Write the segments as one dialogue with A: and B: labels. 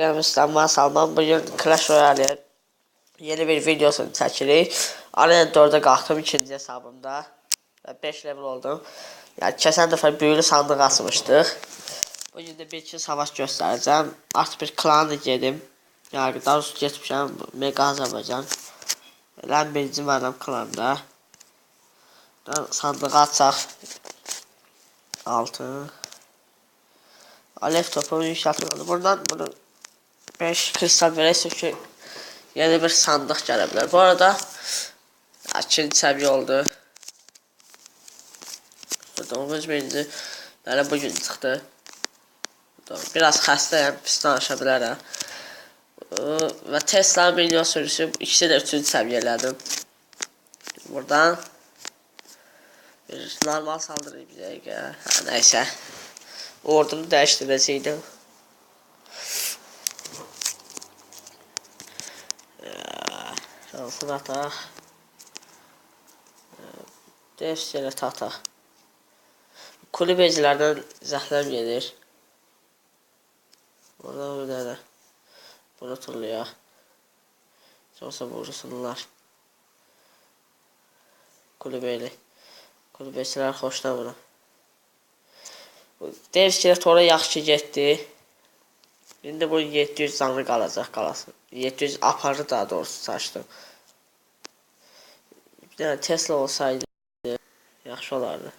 A: Gelmişler ben Salman. Bugün Clash Royale yeni bir videosunu çekirik. Arena 4'e qalxdım ikinci hesabımda. Və 5 level oldum. Yəni keçən dəfə büyülü sandıq açmışdıq. Bugün də bir iki savaş göstərəcəm. Artıq bir klan gedim. Yəni daha doğrusu getmişəm Mega Azərbaycan. Elə birinci mənim klanda. Sandığı açaq. 6 Alev topu yükseltmeli. Buradan bunu 5 kristal verirse ki yeni bir sandık gelebilir. Bu arada ikinci seviye oldu. Doğumuz birinci bana bugün çıktı. Biraz xəstəyəm, pis danışa bilərəm. Və Tesla milyon sürüsü ikisi də üçüncü səviyyələdim. Buradan bir normal saldırı bir dəqiqə. Hə, nəysə. Ordunu dəyişdirəcəkdim. Şansını ataq. Dəfs ataq. Kulübecilərdən zəhləm gedir. Burada bir dənə. Bunu turlayaq. Sonsa vursunlar. Kulübeli. Kulübecilər xoşlamır. Devskilə tora yaxşı getdi. İndi bu 700 canlı qalacaq qalasın. 700 aparı daha doğrusu saçdım. Dənə Tesla olsaydı yaxşı olardı.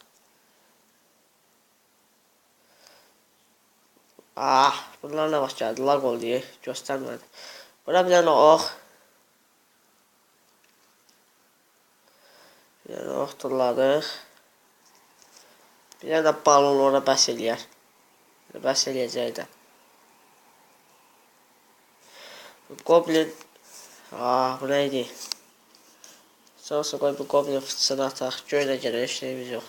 A: Ah, bunlar nə vaxt gəldi? Lag oldu, göstərmədi. Bura bir dənə ox. Bir dənə ox turladıq. Bir dənə balon ora bəs eləyər. Bəs eləyəcək də. Goblin. Aa, bu neydi? Sonrası koy bu goblin fıçısını atak. Göylə gəlir, şeyimiz yox.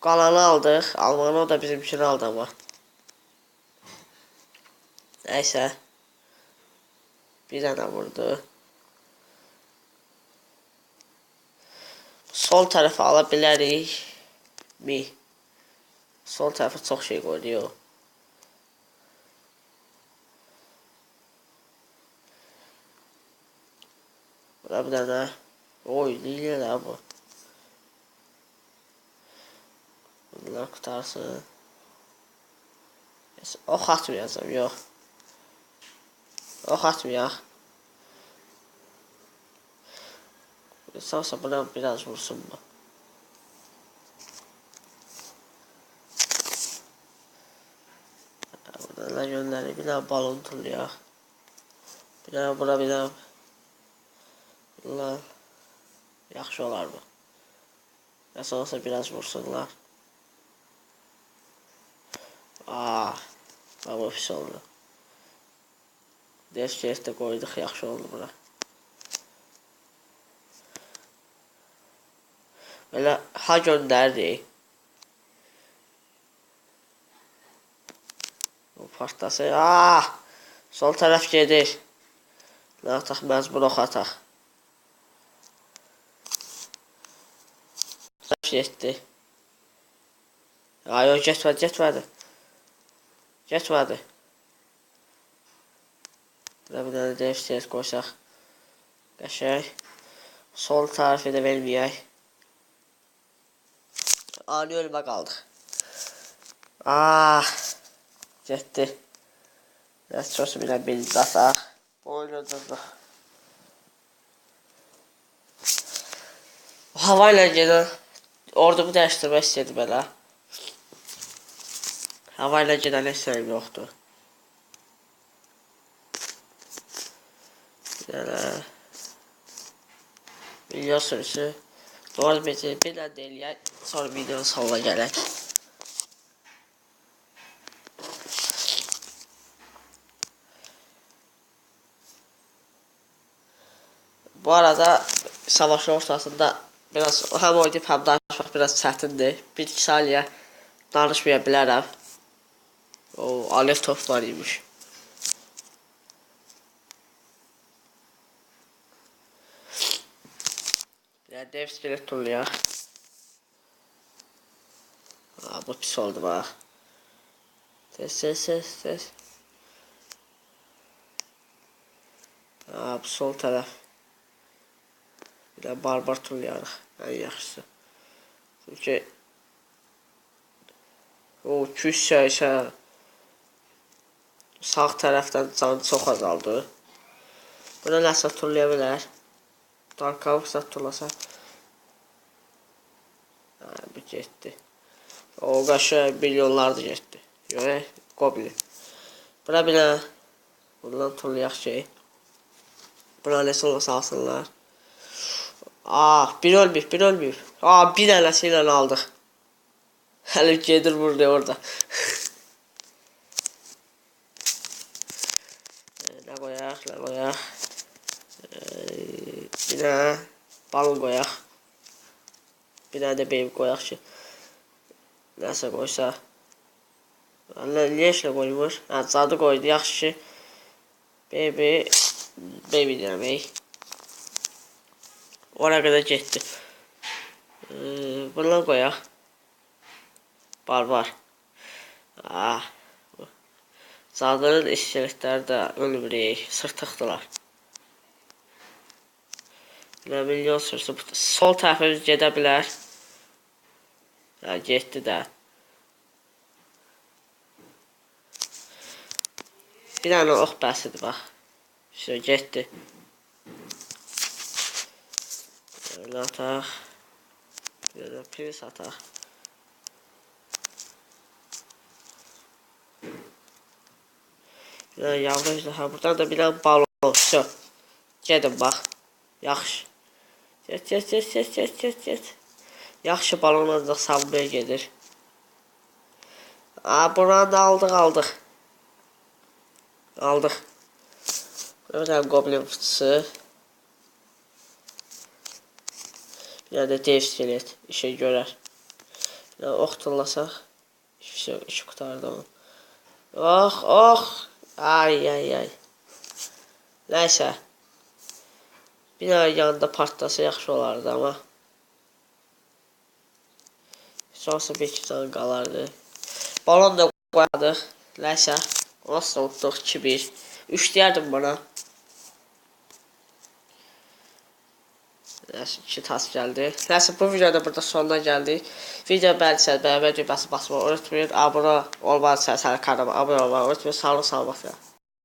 A: Qalanı aldıq. Almanı o da bizimkini aldı ama. Nəysə. Bir dənə vurdu. Sol tərəfə ala bilərik. Mi. Sol tərəfə çox şey qoyuyor. Bura bir dənə. Oy, lilə də bu. Bunlar qutarsın. Ox atmayacağım, yox. Ox atmayaq. Salsa buna biraz vursun bu. Buradan göndereyim. Bir daha balon turlayaq. Bir daha bura bir daha. Allah. Yaxşı olar bu. Nəsə olsa biraz vursunlar. Ah. Bu pis oldu. Deşkes də qoyduq, yaxşı oldu bura. Belə ha göndərdik. Bu partası. Ah! Sol tərəf gedir. Nə ataq, məcbur ox ataq. Getdi. Ay, o getmədi, getmədi. Getmədi. Burada bir dənə DFTS qoysaq. Qəşək. Sol tarifi də verməyək. Ani ölümə qaldıq. Ah, getdi. Biraz çoxsu bilən birinci ataq. Oynadırdıq. Hava ilə gedən ordumu dəyişdirmək istədim elə. Hava ilə gedən heç şeyim yoxdur. Dənə video sürüsü doğru bir bir dənə deyilək, sonra videonun sonuna gələk. Bu arada savaşın ortasında biraz hem oynayıp hem danışmak biraz çətindir. Bir iki saniye danışmaya bilərəm. O alev top var imiş. Ya dev skelet turlayaq. Aa, bu pis oldu bak. Ses ses ses ses. Aa, bu sol taraf. De barbar tullayarıq. En yaxşısı. Çünki o küs şəşə sağ tərəfdən canı çox azaldı. Buna nəsə tullaya bilər. Darkavıqsa tullasa. Ha, bu getdi. O qaşı milyonlardı getdi. Yox, Goblin. Buna bir dənə bundan tullayaq şey. Buna nəsə olsa alsınlar. Aa, bir ölməyib, bir ölməyib. Aa, bir dənəsi ilə aldıq. Hələ gedir burada orada. Ee, nə qoyaq, nə qoyaq. Ee, bir dənə balon qoyaq. Bir dənə də baby qoyaq ki. Nəsə qoysa. Allah niyə işlə qoymur? Hə, cadı qoydu, yaxşı ki. Baby, baby demək. Oraya kadar getdi. Ee, bundan qoyaq. Barbar. Ah. bu. Zadının iskeletləri də ölmürük. Sırtıqdılar. Nə milyon sürüsü. Sol tərəfimiz gedə bilər. Ha, getdi də. Bir dənə ox bəsidir bax. İşte getdi. Böyle atak. Böyle priz atak. Bir dənə yavru ejderha. Buradan da bir dənə balon. Şu. Gedin bax. Yaxşı. Get, get, get, get, get, get, get. Yaxşı balon ancaq savunmaya gedir. Aa, buranı da aldıq, aldıq. Aldıq. Dənə goblin fıçısı. Dənə də dev skelet işe görər. Dənə ox tullasaq. Yok. İşi kurtardı onu. Oh, oh. Ay, ay, ay. Neyse. Bir dənə yanında partlasa yaxşı olardı ama. Sonrası bir iki tane qalardı. Balon da qoyadıq. Neyse. Nasıl unutduq 2-1. 3 deyərdim bana. Neyse 2 tas gəldi. Neyse bu videoda burada sonuna gəldik. Video beğendiyseniz beğenmeyi düğməsini basmayı unutmayın. Abone olmanı, sənə kanalıma abone olmayı unutmayın. Sağ olun, sağ olun.